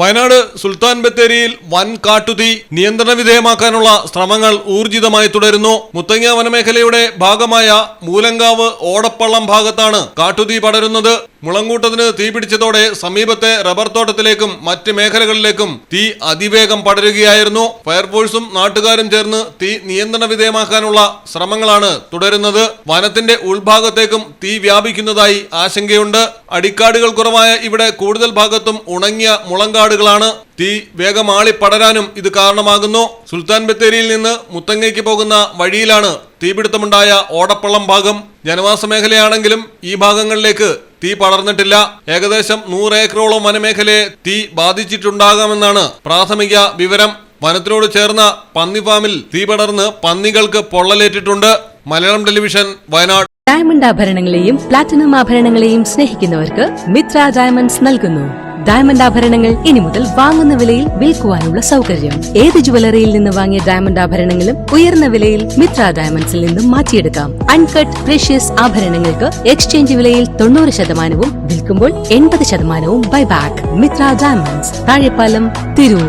വയനാട് സുൽത്താൻ ബത്തേരിയിൽ വൻ കാട്ടുതീ നിയന്ത്രണ വിധേയമാക്കാനുള്ള ശ്രമങ്ങൾ ഊർജിതമായി തുടരുന്നു. മുത്തങ്ങ വനമേഖലയുടെ ഭാഗമായ മൂലങ്കാവ് ഓടപ്പള്ളം ഭാഗത്താണ് കാട്ടുതീ പടരുന്നത്. മുളങ്കൂട്ടത്തിന് തീപിടിച്ചതോടെ സമീപത്തെ റബ്ബർ തോട്ടത്തിലേക്കും മറ്റ് മേഖലകളിലേക്കും തീ അതിവേഗം പടരുകയായിരുന്നു. ഫയർഫോഴ്സും നാട്ടുകാരും ചേർന്ന് തീ നിയന്ത്രണ വിധേയമാക്കാനുള്ള ശ്രമങ്ങളാണ് തുടരുന്നത്. വനത്തിന്റെ ഉൾഭാഗത്തേക്കും തീ വ്യാപിക്കുന്നതായി ആശങ്കയുണ്ട്. അടിക്കാടുകൾ കുറവായ ഇവിടെ കൂടുതൽ ഭാഗത്തും ഉണങ്ങിയ മുളങ്കാടുകളാണ് തീ വേഗം ആളി പടരാനും ഇത് കാരണമാകുന്നു. സുൽത്താൻ ബത്തേരിയിൽ നിന്ന് മുത്തങ്ങയ്ക്ക് പോകുന്ന വഴിയിലാണ് തീപിടുത്തമുണ്ടായ ഓടപ്പള്ളം ഭാഗം. ജനവാസ മേഖലയാണെങ്കിലും ഈ ഭാഗങ്ങളിലേക്ക് തീ പടർന്നിട്ടില്ല. ഏകദേശം നൂറ് ഏക്കറോളം വനമേഖലയെ തീ ബാധിച്ചിട്ടുണ്ടാകാമെന്നാണ് പ്രാഥമിക വിവരം. വനത്തിനോട് ചേർന്ന പന്നി ഫാമിൽ തീ പടർന്ന് പന്നികൾക്ക് പൊള്ളലേറ്റിട്ടുണ്ട്. മലയാളം ടെലിവിഷൻ വയനാട്. ഡയമണ്ട് ആഭരണങ്ങളെയും പ്ലാറ്റിനം ആഭരണങ്ങളെയും സ്നേഹിക്കുന്നവർക്ക് മിത്ര ഡയമണ്ട്സ് നൽകുന്നു. ഡയമണ്ട് ആഭരണങ്ങൾ ഇനി മുതൽ വാങ്ങുന്ന വിലയിൽ വിൽക്കുവാനുള്ള സൗകര്യം. ഏത് ജുവലറിയിൽ നിന്ന് വാങ്ങിയ ഡയമണ്ട് ആഭരണങ്ങളും ഉയർന്ന വിലയിൽ മിത്ര ഡയമണ്ട്സിൽ നിന്നും മാറ്റിയെടുക്കാം. അൺകട്ട് പ്രഷ്യസ് ആഭരണങ്ങൾക്ക് എക്സ്ചേഞ്ച് വിലയിൽ തൊണ്ണൂറ് ശതമാനവും വിൽക്കുമ്പോൾ എൺപത് ശതമാനവും ബൈബാക്ക് മിത്ര ഡയമണ്ട്സ് താഴെപ്പാലം തിരൂർ.